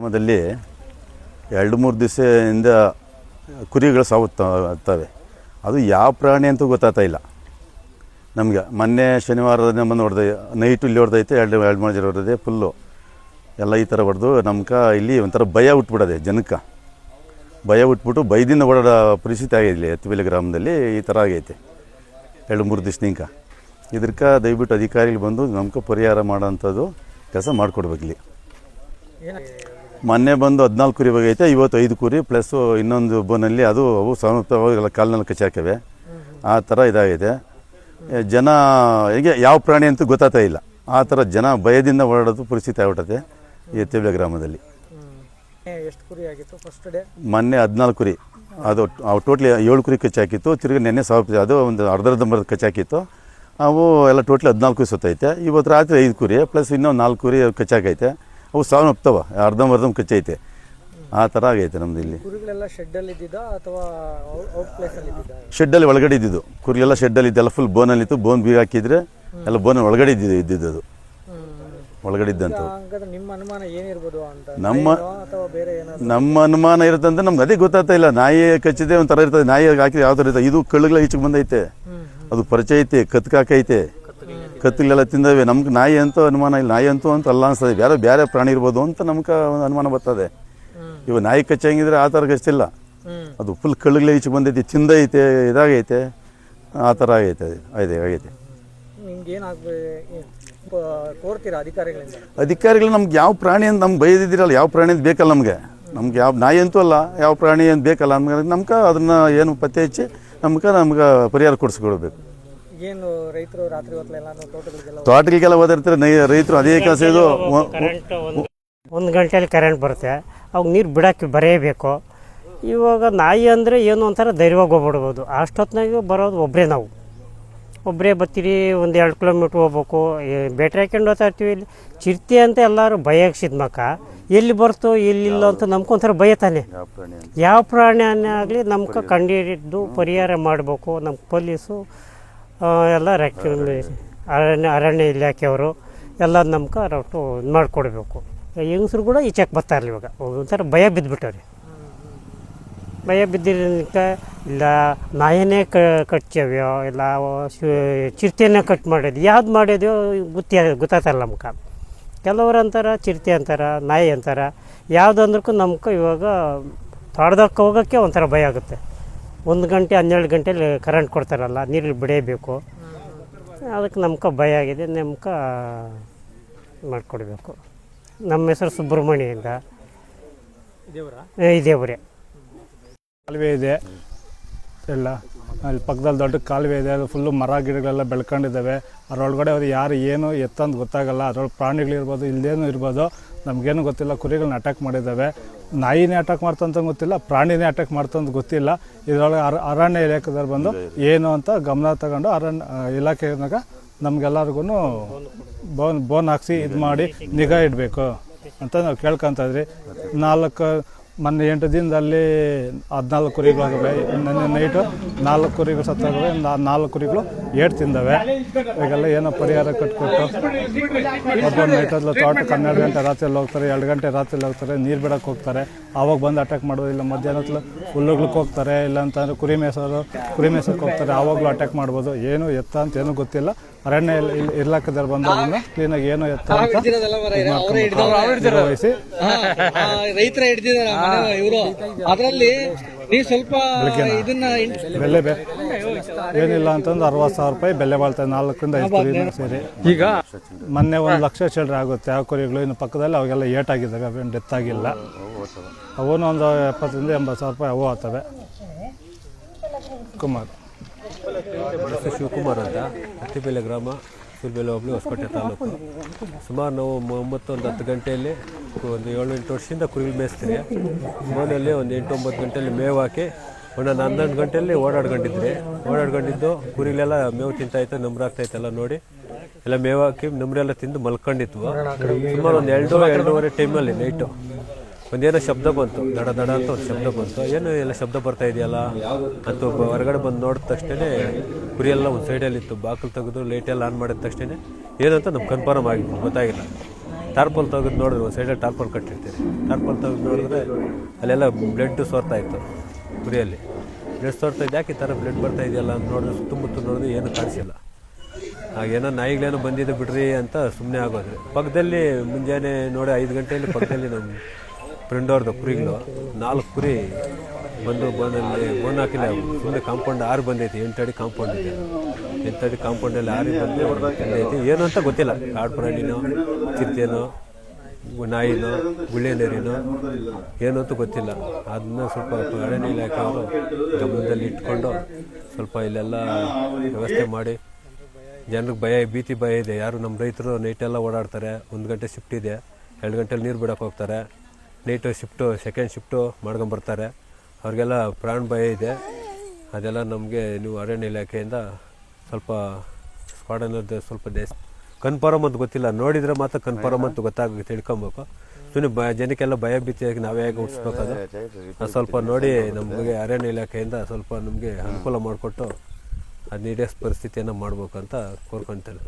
ಗ್ರಾಮದಲ್ಲಿ ಎರಡು ಮೂರು ದಿವಸದಿಂದ ಕುರಿಗಳು ಸಾವುತ್ತವೆ. ಅದು ಯಾವ ಪ್ರಾಣಿ ಅಂತೂ ಗೊತ್ತಾಗ್ತಾ ಇಲ್ಲ. ನಮಗೆ ಮೊನ್ನೆ ಶನಿವಾರ ಬಂದು ಹೊಡೆದ ನೈಟು ಇಲ್ಲಿ ಹೊಡೆದೈತೆ, ಎರಡು ಎರಡು ಮೂರು ಜನ ಹೊಡೆದೈತೆ ಫುಲ್ಲು ಎಲ್ಲ ಈ ಥರ ಹೊಡೆದು ನಮ್ಗೆ ಇಲ್ಲಿ ಒಂಥರ ಭಯ ಹುಟ್ಬಿಡದೆ ಜನಕ್ಕೆ. ಭಯ ಹುಟ್ಬಿಟ್ಟು ಭಯದಿಂದ ಓಡಾಡೋ ಪರಿಸ್ಥಿತಿ ಆಗಿದೆ ಇಲ್ಲಿ ಗ್ರಾಮದಲ್ಲಿ ಈ ಥರ ಆಗೈತೆ. ಎರಡು ಮೂರು ದಿವ್ಸನಿಂಕ ಇದಕ್ಕೆ ದಯವಿಟ್ಟು ಅಧಿಕಾರಿಗಳು ಬಂದು ನಮ್ಗೆ ಪರಿಹಾರ ಮಾಡೋಂಥದ್ದು ಕೆಲಸ ಮಾಡಿಕೊಡ್ಬೇಕು ಇಲ್ಲಿ. ಮೊನ್ನೆ ಬಂದು ಹದಿನಾಲ್ಕು ಕುರಿ ಆಗೈತೆ ಇವತ್ತು ಐದು ಕುರಿ ಪ್ಲಸ್ ಇನ್ನೊಂದು ಬೋನಲ್ಲಿ ಅದು ಅವು ಎಲ್ಲ ಕಾಲಿನಲ್ಲಿ ಕಚ್ಚಾಕವೆ ಆ ಥರ ಇದಾಗಿದೆ. ಜನ ಹೇಗೆ ಯಾವ ಪ್ರಾಣಿ ಅಂತೂ ಗೊತ್ತಾಗ್ತಾ ಇಲ್ಲ. ಆ ಥರ ಜನ ಭಯದಿಂದ ಓಡಾಡೋದು ಪರಿಸ್ಥಿತಿ ಆಗ್ಬಿಟ್ಟದೆ ಈ ಎತ್ತಿಬೆಲೆ ಗ್ರಾಮದಲ್ಲಿ. ಎಷ್ಟು ಕುರಿ ಆಗಿತ್ತು ಫಸ್ಟ್ ಡೇ ಮೊನ್ನೆ ಹದಿನಾಲ್ಕು ಕುರಿ. ಅದು ಅವು ಟೋಟ್ಲಿ ಏಳು ಕುರಿ ಕಚ್ಚಾಕಿತ್ತು ತಿರುಗಿ ನೆನ್ನೆ ಸಾವಿರ ಅದು ಒಂದು ಅರ್ಧ ಅರ್ಧ ಮರದ ಕಚ್ಚಾಕಿತ್ತು. ಅವು ಎಲ್ಲ ಟೋಟ್ಲಿ ಹದಿನಾಲ್ಕು ಕುರಿ ಸುತ್ತೈತೆ. ಇವತ್ತು ರಾತ್ರಿ ಐದು ಕುರಿ ಪ್ಲಸ್ ಇನ್ನೊಂದು ನಾಲ್ಕು ಕುರಿ ಕಚ್ಚಾಕೈತೆ. ಅವು ಸಾವಿನ ಒಪ್ತವ ಅರ್ಧಂಬರ್ಧಂ ಕಚ್ಚೈತೆ. ಆ ಥರ ಆಗೈತೆ ನಮ್ದು ಇಲ್ಲಿ. ಕುರಿಗಳೆಲ್ಲ ಶೆಡ್ಡಲ್ಲಿ ಇದ್ದಿದ್ದ ಅಥವಾ ಒಳಗಡೆ ಇದ್ದಿದ್ದು. ಕುರಿಗೆಲ್ಲ ಶೆಡ್ಡಲ್ಲಿ ಇದ್ದೆಲ್ಲ ಫುಲ್ ಬೋನಲ್ಲಿತ್ತು ಬೋನ್ ಬೀಗ ಹಾಕಿದ್ರೆ ಎಲ್ಲ ಬೋನ್ ಒಳಗಡೆ ಇದ್ದಿದ್ದು ಇದ್ದಿದ್ದು ಅದು. ಒಳಗಡೆ ಇದ್ದಂಥ ಹಂಗಾದ್ರೆ ನಿಮ್ಮ ಅನುಮಾನ ಏನಿರ್ಬೋದು ಅಂತ? ನಮ್ಮ ಅನುಮಾನ ಇರುತ್ತೆ ಅಂತ ನಮ್ಗೆ ಅದೇ ಗೊತ್ತಾಗ್ತಾ ಇಲ್ಲ. ನಾಯಿ ಕಚ್ಚಿದೆ ಒಂಥರ ಇರ್ತದೆ. ನಾಯಿ ಹಾಕಿದ್ರೆ ಯಾವ ಥರ ಇರ್ತದೆ? ಇದು ಕಳ್ಳುಗಳ ಈಚೆಗೆ ಬಂದೈತೆ. ಅದು ಪರಿಚಯ ಐತೆ ಕತ್ಕಾಕೈತೆ ಕತ್ತುಗಳೆಲ್ಲ ತಿಂದವೆ. ನಮ್ಗೆ ನಾಯಿ ಅಂತೂ ಅನುಮಾನ ಇಲ್ಲ. ನಾಯಿ ಅಂತೂ ಅಂತ ಅಲ್ಲ ಅನ್ಸ್ತದೆ. ಬೇರೆ ಬೇರೆ ಪ್ರಾಣಿ ಇರ್ಬೋದು ಅಂತ ನಮ್ಗೆ ಒಂದು ಅನುಮಾನ ಬರ್ತದೆ. ಇವ ನಾಯಿ ಕಚ್ಚಂಗಿದ್ರೆ ಆ ಥರ ಕಚ್ಚಿಲ್ಲ ಅದು ಫುಲ್ ಕಳ್ಳಗಳ ಈಚೆ ಬಂದೈತಿ. ತಿಂದೈತೆ ಇದಾಗೈತೆ. ಆ ಥರ ಆಗೈತೆ ಅದು ಆಯ್ತು ಆಗೈತೆ. ಅಧಿಕಾರಿಗಳು ನಮ್ಗೆ ಯಾವ ಪ್ರಾಣಿ ಅಂತ ನಮ್ಗೆ ಬೈದಿದ್ದೀರಲ್ಲ ಯಾವ ಪ್ರಾಣಿ ಅಂತ ಬೇಕಲ್ಲ ನಮಗೆ. ನಮ್ಗೆ ಯಾವ ನಾಯಿ ಅಂತೂ ಅಲ್ಲ ಯಾವ ಪ್ರಾಣಿ ಅಂತ ಬೇಕಲ್ಲ. ನಮ್ಗೆ ನಮ್ಗೆ ಅದನ್ನು ಏನು ಪತ್ತೆ ಹಚ್ಚಿ ನಮ್ಗೆ ನಮ್ಗೆ ಪರಿಹಾರ ಕೊಡಿಸ್ಕೊಡ್ಬೇಕು. ಏನು ರೈತರು ರಾತ್ರಿ ಹೊತ್ತಲೆಲ್ಲ ತೋಟಗಳಿಗೆಲ್ಲ ತೋಟಗಳಿಗೆಲ್ಲ ಓದಿರ್ತಾರೆ ರೈತರು ಅದೇ ಕೆಲಸ ಇದು. ಒಂದು ಒಂದು ಗಂಟೆಯಲ್ಲಿ ಕರೆಂಟ್ ಬರುತ್ತೆ. ಅವಾಗ ನೀರು ಬಿಡೋಕ್ಕೆ ಬರೆಯಬೇಕು. ಇವಾಗ ನಾಯಿ ಅಂದರೆ ಏನು ಒಂಥರ ಧೈರ್ಯವಾಗಿ ಹೋಗ್ಬಿಡ್ಬೋದು. ಅಷ್ಟೊತ್ತಿನಾಗ ಬರೋದು ಒಬ್ಬರೇ ನಾವು. ಒಬ್ಬರೇ ಬರ್ತೀರಿ ಒಂದು ಎರಡು ಕಿಲೋಮೀಟ್ರ್ ಹೋಗ್ಬೇಕು. ಈ ಬೇಟ್ರಿ ಹಾಕೊಂಡು ಹೋಗ್ತಾ ಇರ್ತೀವಿ. ಇಲ್ಲಿ ಚಿರ್ತಿ ಅಂತ ಎಲ್ಲರೂ ಭಯಕ್ಷಿದ ಮಕ್ಕ ಎಲ್ಲಿ ಬರ್ತೋ ಎಲ್ಲಿಲ್ಲ ಅಂತ ನಮ್ಗೆ ಒಂಥರ ಭಯ ತಾನೆ. ಯಾವ ಪ್ರಾಣಿ ಪ್ರಾಣಿಯನ್ನೇ ಆಗಲಿ ನಮ್ಗೆ ಕಂಡಿಡಿದ್ದು ಪರಿಹಾರ ಮಾಡಬೇಕು. ನಮ್ಮ ಪೊಲೀಸು ಎಲ್ಲ ರೆಕ್ ಅರಣ್ಯ ಅರಣ್ಯ ಇಲಾಖೆಯವರು ಎಲ್ಲ ನಮ್ಗೆ ರೊಟ್ಟು ಇದು ಮಾಡಿಕೊಡ್ಬೇಕು ಹೆಂಗಸ್ರು ಕೂಡ ಈಚೆಗೆ ಬರ್ತಾ ಇರಲಿ ಇವಾಗ. ಒಂಥರ ಭಯ ಬಿದ್ದುಬಿಟ್ಟವ್ರಿ ಭಯ ಬಿದ್ದಿರೋದಕ್ಕೆ ಇಲ್ಲ ನಾಯಿನೇ ಕ ಕಟ್ಚವ್ಯೋ ಇಲ್ಲ ಚಿರತೆಯನ್ನೇ ಚಿರತೆನೇ ಕಟ್ ಮಾಡೋದು ಯಾವ್ದು ಮಾಡಿದ್ಯೋ ಗೊತ್ತಿ ಗೊತ್ತಾಗ್ತಲ್ಲ ನಮ್ಗೆ ಕೆಲವರು ಅಂತಾರೆ ಚಿರತೆ ಅಂತಾರೆ ನಾಯಿ ಅಂತಾರೆ ಯಾವ್ದು ಅಂದ್ರೂ ನಮ್ಗೆ ಇವಾಗ ತೋಟದಕ್ಕೆ ಹೋಗೋಕ್ಕೆ ಒಂಥರ ಭಯ ಆಗುತ್ತೆ. ಒಂದು ಗಂಟೆ, ಹನ್ನೆರಡು ಗಂಟೆಲಿ ಕರೆಂಟ್ ಕೊಡ್ತಾರಲ್ಲ ನೀರು ಬಿಡೇಬೇಕು. ಅದಕ್ಕೆ ನಮ್ಕ ಭಯ ಆಗಿದೆ ನಮ್ಕ ಮಾಡಿಕೊಡ್ಬೇಕು. ನಮ್ಮ ಹೆಸರು ಸುಬ್ರಹ್ಮಣ್ಯ ಅಂತ. ದೇವರ. ಕಾಲುವೆ ಇದೆ. ಎಲ್ಲ, ಅಲ್ಲಿ ಪಕ್ಕದಲ್ಲಿ ದೊಡ್ಡ ಕಾಲುವೆ ಇದೆ, ಅದು ಫುಲ್ಲು ಮರ ಗಿಡಗಳೆಲ್ಲ ಬೆಳ್ಕೊಂಡಿದ್ದಾವೆ. ಅದರೊಳಗಡೆ ಅವ್ರು ಯಾರು ಏನು ಎತ್ತಂತ ಗೊತ್ತಾಗಲ್ಲ. ಅದ್ರೊಳಗೆ ಪ್ರಾಣಿಗಳಿರ್ಬೋದು ಇಲ್ಲದೇನು ಇರ್ಬೋದು. ನಮಗೇನು ಗೊತ್ತಿಲ್ಲ ಕುರಿಗಳನ್ನ ಅಟ್ಯಾಕ್ ಮಾಡಿದ್ದಾವೆ. ನಾಯಿನೇ ಅಟ್ಯಾಕ್ ಮಾಡ್ತಂತ ಗೊತ್ತಿಲ್ಲ ಪ್ರಾಣಿನೇ ಅಟ್ಯಾಕ್ ಮಾಡ್ತಂತ ಗೊತ್ತಿಲ್ಲ. ಇದರೊಳಗೆ ಅರ ಅರಣ್ಯ ಇಲಾಖೆದವ್ರು ಬಂದು ಏನು ಅಂತ ಗಮನ ತಗೊಂಡು ಅರಣ್ಯ ಇಲಾಖೆನಾಗ ನಮಗೆಲ್ಲರಿಗೂ ಬೋನ್ ಬೋನ್ ಹಾಕ್ಸಿ ಇದು ಮಾಡಿ ನಿಗಾ ಇಡಬೇಕು ಅಂತ ನಾವು ಕೇಳ್ಕೊಂತ ಇದ್ರಿ. ನಾಲ್ಕು ಮೊನ್ನೆ ಎಂಟು ದಿನದಲ್ಲಿ ಹದಿನಾಲ್ಕು ಕುರಿಗಳಾಗ ನೆನ್ನೆ ನೈಟು ನಾಲ್ಕು ಕುರಿಗಳು ಸತ್ತೋಗವೆ ನಾಲ್ಕು ಕುರಿಗಳು ಏಟ್ ತಿಂದವೆ. ಈಗೆಲ್ಲ ಏನೋ ಪರಿಹಾರ ಕಟ್ಕೊಟ್ಟು ಒಬ್ಬೊಂದು ನೈಟಲ್ಲಿ ತೋಟಕ್ಕೆ ಹನ್ನೆರಡು ಗಂಟೆ ರಾತ್ರಿಯಲ್ಲಿ ಹೋಗ್ತಾರೆ ಎರಡು ಗಂಟೆ ರಾತ್ರಿಯಲ್ಲಿ ಹೋಗ್ತಾರೆ ನೀರು ಬಿಡಕ್ಕೆ ಹೋಗ್ತಾರೆ. ಆವಾಗ ಬಂದು ಅಟ್ಯಾಕ್ ಮಾಡೋದು ಇಲ್ಲ ಮಧ್ಯಾಹ್ನದಲ್ಲಿ ಹುಲ್ಲುಗಳಿಗೆ ಹೋಗ್ತಾರೆ ಇಲ್ಲ ಅಂತಂದ್ರೆ ಕುರಿ ಮೇಸೋರು ಕುರಿ ಮೇಸಕ್ಕೆ ಹೋಗ್ತಾರೆ ಆವಾಗಲೂ ಅಟ್ಯಾಕ್ ಮಾಡ್ಬೋದು ಏನು ಎತ್ತ ಅಂತ ಏನೂ ಗೊತ್ತಿಲ್ಲ. ಅರಣ್ಯ ಇಲ್- ಬಂದಾಗ ಇಲಾಖೆದವ್ರು ಬಂದು ಅದನ್ನ ಕ್ಲೀನಾಗಿ ಏನು ಎತ್ತ ಅಂತ ರೈತರ ಇವರು. ಅದರಲ್ಲಿ ನೀವು ಸ್ವಲ್ಪ ಇದನ್ನ ಬೆಲೆ ಬೆ ಏನಿಲ್ಲ ಅಂತಂದ್ರೆ ಅರವತ್ತು ಸಾವಿರ ರೂಪಾಯಿ ಬೆಲೆ ಬಾಳ್ತದೆ ನಾಲ್ಕರಿಂದ ಐದು ಕುರಿ ಸೇರಿ. ಈಗ ಮೊನ್ನೆ ಒಂದು ಲಕ್ಷ ಚಿಲ್ಲರೆ ಆಗುತ್ತೆ. ಆ ಕುರಿಗಳು ಇನ್ನು ಪಕ್ಕದಲ್ಲಿ ಅವಾಗೆಲ್ಲ ಏಟಾಗಿದ್ದಾವೆ. ಅವೇನು ಡೆತ್ ಆಗಿಲ್ಲ. ಅವನು ಒಂದು ಎಪ್ಪತ್ತರಿಂದ ಎಂಬತ್ತು ಸಾವಿರ ರೂಪಾಯಿ ಅವು ಆಗ್ತವೆ ಕುಮಾರ್. ಶಿವಕುಮಾರ್ ಅಂತ ಹತ್ತಿಬೆಲೆ ಗ್ರಾಮ. ಸುಲ್ಬೆಲೆ ಹೋಬಳಿ ಹೊಸಕೋಟೆ ತಾಲೂಕು. ಸುಮಾರು ನಾವು ಒಂಬತ್ತು ಒಂದು ಹತ್ತು ಗಂಟೆಯಲ್ಲಿ ಒಂದು ಏಳು ಎಂಟು ವರ್ಷದಿಂದ ಕುರಿಗಳು ಮೇಯಿಸ್ತೀವಿ ಮನೆಯಲ್ಲಿ ಒಂದು ಎಂಟು ಒಂಬತ್ತು ಗಂಟೆಯಲ್ಲಿ ಮೇವು ಹಾಕಿ ಒಂದೊಂದು ಹನ್ನೊಂದು ಗಂಟೆಯಲ್ಲಿ ಓಡಾಡ್ಕೊಂಡಿದ್ರಿ. ಓಡಾಡ್ಕೊಂಡಿದ್ದು ಕುರಿಗಳೆಲ್ಲ ಮೇವು ತಿಂತಾಯ್ತು ನಮ್ರಾಗ್ತಾಯ್ತು ಎಲ್ಲ ನೋಡಿ. ಎಲ್ಲ ಮೇವು ಹಾಕಿ ನಂಬ್ರೆಲ್ಲ ತಿಂದು ಮಲ್ಕೊಂಡಿದ್ವು. ಸುಮಾರು ಒಂದು ಎರಡು ಎರಡೂವರೆ ಟೈಮಲ್ಲಿ ನೈಟು ಒಂದೇನೋ ಶಬ್ದ ಬಂತು. ದಡ ದಡ ಅಂತ ಒಂದು ಶಬ್ದ ಬಂತು. ಏನು ಎಲ್ಲ ಶಬ್ದ ಬರ್ತಾ ಇದೆಯಲ್ಲ? ಅಂತ ಒಬ್ಬ ಹೊರಗಡೆ ಬಂದು ನೋಡಿದ ತಕ್ಷಣ ಕುರಿ ಎಲ್ಲ ಒಂದು ಸೈಡಲ್ಲಿತ್ತು. ಬಾಗಿಲು ತೆಗೆದು ಲೈಟೆಲ್ಲ ಆನ್ ಮಾಡಿದ ತಕ್ಷಣ ಏನಂತ ನಮ್ಗೆ ಕನ್ಫರ್ಮ್ ಆಗಿತ್ತು. ಗೊತ್ತಾಗಿಲ್ಲ. ಟಾರ್ಪಲ್ ತೆಗೆದು ನೋಡಿದ್ರೆ. ಒಂದು ಸೈಡಲ್ಲಿ ಟಾರ್ಪಲ್ ಕಟ್ಟಿರ್ತೀರಿ. ಟಾರ್ಪಲ್ ತೆಗೆದು ನೋಡಿದ್ರೆ ಅಲ್ಲೆಲ್ಲ ಬ್ಲಡ್ ಸೋರ್ತಾ ಇತ್ತು ಕುರಿಯಲ್ಲಿ. ಬ್ಲಡ್ ಸೋರ್ತಾ ಇದ್ದು ಯಾಕೆ ಈ ಥರ ಬ್ಲಡ್ ಬರ್ತಾ ಇದೆಯಲ್ಲ ಅಂತ ನೋಡಿದ್ರೆ ಸುತ್ತಮುತ್ತ ನೋಡಿದ್ರೆ ಏನು ಕಾಣಿಸಿಲ್ಲ. ಆಗೇನೋ ನಾಯಿಗಳೇನೋ ಬಂದಿದೆ ಬಿಡ್ರಿ ಅಂತ ಸುಮ್ಮನೆ ಆಗೋದ್ರಿ. ಪಕ್ಕದಲ್ಲಿ ಮುಂಜಾನೆ ನೋಡಿ ಐದು ಗಂಟೆಯಲ್ಲಿ ಪಕ್ಕದಲ್ಲಿ ನಮ್ಮ ಫ್ರೆಂಡ್ ಅವ್ರದ್ದು ಕುರಿಗಳು, ನಾಲ್ಕು ಕುರಿ ಬಂದು ಬೋನಲ್ಲಿ ಬೋನ್ ಹಾಕಿಲ್ಲ. ಸುಮ್ಮನೆ ಕಾಂಪೌಂಡ್ ಆರು ಬಂದೈತಿ ಎಂಟು ಅಡಿ ಕಾಂಪೌಂಡ್ ಇದೆ. ಎಂಟು ಅಡಿ ಕಾಂಪೌಂಡಲ್ಲಿ ಆರು ಬಂದು ಏನು ಅಂತ ಗೊತ್ತಿಲ್ಲ. ಕಾಡು ಪ್ರಾಣಿನೋ ಚಿತ್ತೇನೋ ನಾಯಿನೋ, ಗುಳ್ಳೆ ನೀರಿನೋ, ಏನು ಅಂತ ಗೊತ್ತಿಲ್ಲ. ಅದನ್ನ ಸ್ವಲ್ಪ ಅರಣ್ಯ ಇಲಾಖೆ ಅವರು ಗಮನದಲ್ಲಿ ಇಟ್ಕೊಂಡು ಸ್ವಲ್ಪ ಇಲ್ಲೆಲ್ಲ ವ್ಯವಸ್ಥೆ ಮಾಡಿ. ಜನರಿಗೆ ಭಯ, ಭೀತಿ ಭಯ ಇದೆ. ಯಾರು ನಮ್ಮ ರೈತರು ನೈಟೆಲ್ಲ ಓಡಾಡ್ತಾರೆ. ಒಂದು ಗಂಟೆ ಶಿಫ್ಟ್ ಇದೆ. ಎರಡು ಗಂಟೆಲಿ ನೀರು ಬಿಡೋಕೆ ಹೋಗ್ತಾರೆ. ನೈಟು ಶಿಫ್ಟು ಸೆಕೆಂಡ್ ಶಿಫ್ಟು ಮಾಡ್ಕೊಂಬರ್ತಾರೆ ಅವ್ರಿಗೆಲ್ಲ ಪ್ರಾಣ ಭಯ ಇದೆ. ಅದೆಲ್ಲ ನಮಗೆ ನೀವು ಅರಣ್ಯ ಇಲಾಖೆಯಿಂದ ಸ್ವಲ್ಪ ಸ್ಕ್ವಾಡ್ ಸ್ವಲ್ಪ ದೇಶ ಕನ್ಫರ್ಮ್ ಅಂತ ಗೊತ್ತಿಲ್ಲ. ನೋಡಿದರೆ ಮಾತ್ರ ಕನ್ಫರ್ಮ್ ಅಂತ ಗೊತ್ತಾಗ ತಿಳ್ಕೊಬೇಕು. ಸುಮ್ಮನೆ ಭಯ ಜನಕ್ಕೆಲ್ಲ ಭಯ ಭೀತಿಯಾಗಿ ನಾವೇ ಹೇಗೆ ಹುಟ್ಟಿಸ್ಬೇಕದು? ಅದು ಸ್ವಲ್ಪ ನೋಡಿ ನಮಗೆ ಅರಣ್ಯ ಇಲಾಖೆಯಿಂದ ಸ್ವಲ್ಪ ನಮಗೆ ಅನುಕೂಲ ಮಾಡಿಕೊಟ್ಟು ಅದು ಈಡೇರಿಸೋ ಪರಿಸ್ಥಿತಿಯನ್ನು ಮಾಡ್ಬೇಕಂತ ಕೋರ್ಕೊಳ್ತೇನೆ